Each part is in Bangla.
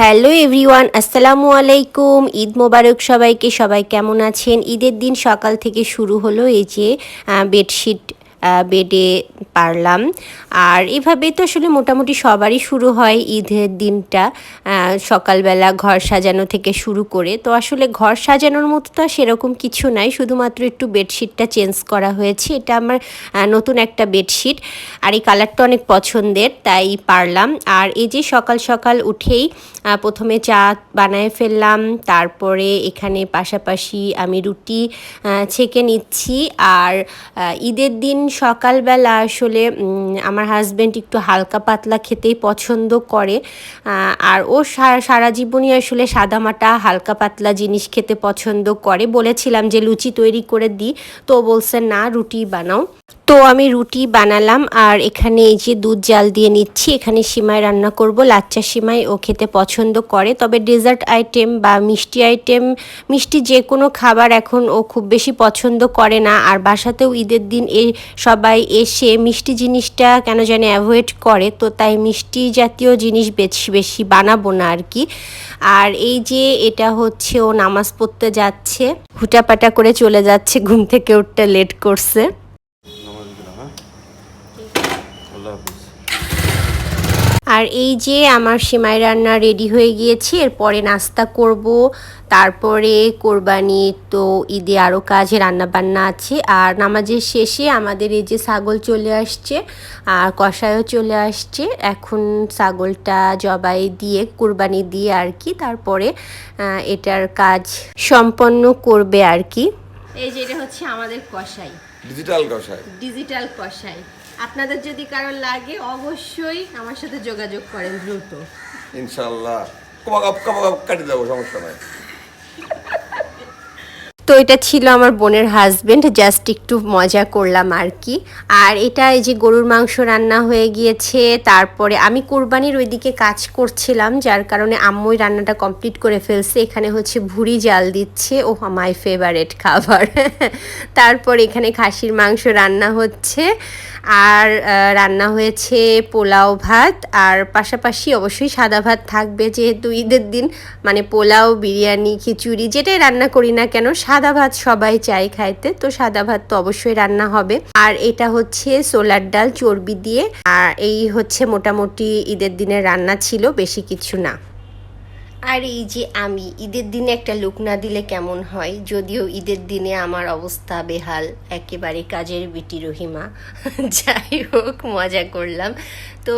হ্যালো এভরিওয়ান, আসসালামু আলাইকুম। ঈদ মোবারক সবাইকে। সবাই কেমন আছেন? ঈদের দিন সকাল থেকে শুরু হলো এই যে বেডশিট বেডে পারলাম। আর এভাবে তো আসলে মোটামুটি সবারই শুরু হয় ঈদের দিনটা। সকালবেলা ঘর সাজানো থেকে শুরু করে। তো আসলে ঘর সাজানোর মতো তো সেরকম কিছু নাই। শুধুমাত্র একটু বেডশিটটা চেঞ্জ করা হয়েছে। এটা আমার নতুন একটা বেডশিট। আর এই কালারটা অনেক পছন্দের, তাই পারলাম। আর এই যে সকাল সকাল উঠেই প্রথমে চা বানায় ফেললাম। তারপরে এখানে পাশাপাশি আমি রুটি ছেঁকে নিচ্ছি। আর ঈদের দিন সকালবেলা আসলে আমার হাজব্যান্ড একটু হালকা পাতলা খেতেই পছন্দ করে আর ও সারা জীবনই আসলে সাদামাটা, হালকা পাতলা জিনিস খেতে পছন্দ করে। বলেছিলাম যে, লুচি তৈরি করে দিই তো বলছে, না, রুটি বানাও। তো আমি রুটি বানালাম আর এখানে এই যে দুধ জাল দিয়ে নিচ্ছি, এখানে সিমাই রান্না করব। লাচ্চা সিমাই ও খেতে পছন্দ করে, তবে ডেজার্ট আইটেম বা মিষ্টি আইটেম, মিষ্টি যে কোনো খাবার এখন ও খুব বেশি পছন্দ করে না। আর বাসাতেও ঈদের দিন এ সবাই এসে মিষ্টি জিনিসটা কেন জানি অ্যাভয়েড করে, তো তাই মিষ্টি জাতীয় জিনিস বেশি বেশি বানাবো না আর কি। আর এই যে এটা হচ্ছে ও নামাজ পড়তে যাচ্ছে, হুটাপাটা করে চলে যাচ্ছে, ঘুম থেকে উঠতে লেট করছে নামাজ দিলাম হ্যাঁ আল্লাহ হাফিজ আর এই যে আমার সিমাই রান্না রেডি হয়ে গিয়েছে এরপরে নাস্তা করব তারপরে কোরবানি তো ঈদে আরও কাজে রান্না বান্না আছে আর নামাজের শেষে আমাদের এই যে ছাগল চলে আসছে আর কষায়ও চলে আসছে এখন ছাগলটা জবাই দিয়ে কোরবানি দিয়ে আর কি তারপরে এটার কাজ সম্পন্ন করবে আর কি। এই যে এটা হচ্ছে আমাদের কষাই। ডিজিটাল কষায় ডিজিটাল কষাই। আপনাদের যদি কারও লাগে, অবশ্যই আমার সাথে যোগাযোগ করেন দ্রুত। ইনশাল্লাহ কবাকাপ কবাকাপ কাটি দেবো, সমস্যা নাই। তো এটা ছিল আমার বোনের হাজবেন্ড জাস্ট একটু মজা করলাম আর কি। আর এটা এই যে গরুর মাংস রান্না হয়ে গিয়েছে, তারপরে আমি কোরবানির ওইদিকে কাজ করছিলাম, যার কারণে আম্মুই রান্নাটা কমপ্লিট করে ফেলছে। এখানে হচ্ছে ভুড়ি জাল দিচ্ছে ও মাই ফেভারেট খাবার। তারপর এখানে খাসির মাংস রান্না হচ্ছে, আর রান্না হয়েছে পোলাও ভাত, আর পাশাপাশি অবশ্যই সাদা ভাত থাকবে, যেহেতু ঈদের দিন মানে পোলাও, বিরিয়ানি, খিচুড়ি, যেটাই রান্না করি না কেন সাদা ভাত সবাই চাই খাইতে, তো সাদা ভাত তো অবশ্যই রান্না হবে। আর এটা হচ্ছে সোলার ডাল চর্বি দিয়ে, আর এই হচ্ছে মোটামুটি ঈদের দিনের রান্না ছিল, বেশি কিছু না। আর এই যে আমি, ঈদের দিনে একটা লুক না দিলে কেমন হয়? যদিও ঈদের দিনে আমার অবস্থা বেহাল, একেবারে কাজের বিটি রহিমা। যাই হোক, মজা করলাম। তো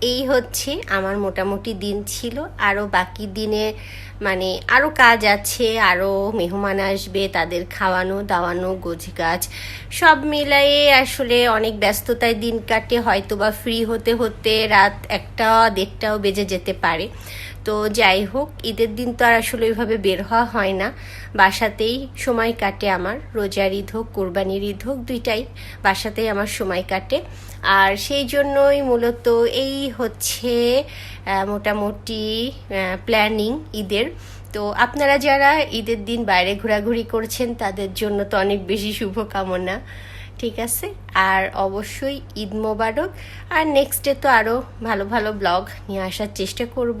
এই হচ্ছে আমার মোটামুটি দিন ছিল। আরও বাকি দিনে মানে আরও কাজ আছে আরও মেহমান আসবে, তাদের খাওয়ানো, দাওয়ানো গোছ গাছ সব মিলাইয়ে আসলে অনেক ব্যস্ততায় দিন কাটে। হয়তো বা ফ্রি হতে হতে রাত একটা দেড়টাও বেজে যেতে পারে। তো যাই হোক, ঈদের দিন তো আর আসলে ওইভাবে বের হওয়া হয় না। বাসাতেই সময় কাটে আমার, রোজার ঈদ হোক, কোরবানির ঈদ হোক, দুইটাই বাসাতেই আমার সময় কাটে। আর সেই জন্যই মূলত এই হচ্ছে মোটামুটি প্ল্যানিং ঈদের। তো আপনারা যারা ঈদের দিন বাইরে ঘোরাঘুরি করছেন, তাদের জন্য তো অনেক বেশি শুভকামনা, ঠিক আছে? আর অবশ্যই ঈদ মোবারক। আর নেক্সটে তো আরও ভালো ভালো ব্লগ নিয়ে আসার চেষ্টা করব।